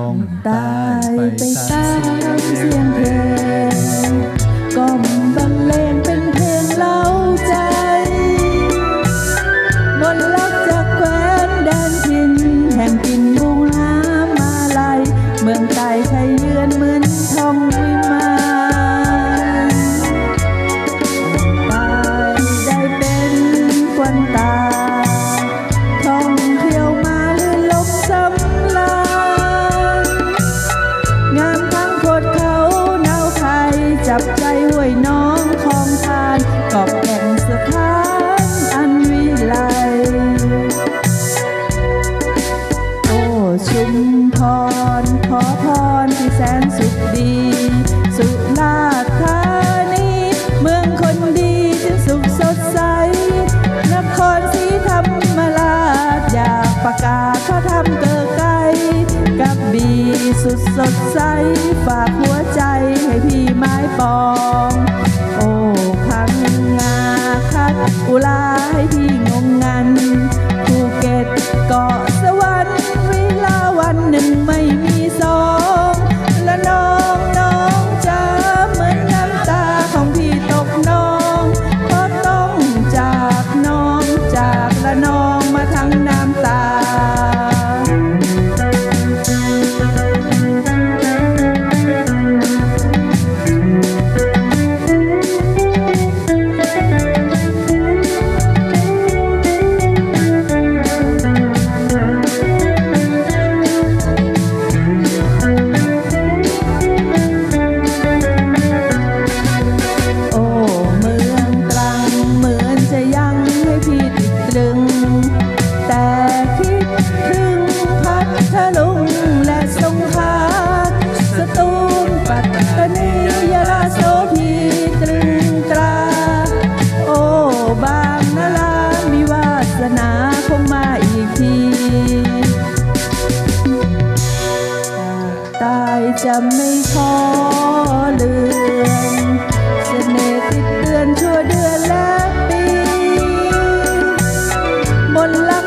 องตายไปตามเสียงเพลงก้มบังเลงเป็นเพลงเล่าใจบนลักจากแคว้นแดนทินแห่งกินมุงน้ำมาลายเมืองไทยไทยเยือนเหมือนทองวิมาน พรที่แสนสุขดี สุราษฎร์ธานีเมืองคนดีจึงสุขสดใส นครศรีธรรมราชอยากประกาศเขาทำเกิดไกลกับบีสุดสดใส ฝากหัวใจให้พี่ไม้ปอง โอ้พังงาคัดอุลาให้พี่งง ถึงพัทลุและสงขาสตูลปัตตานียะลาโสพีตรึงตรา โอบางนาลามีวาสนาคงมาอีกทีตายจะไม่ขอลืมเสน่ห์ติดเตือนชั่วเดือนและปี บนลัง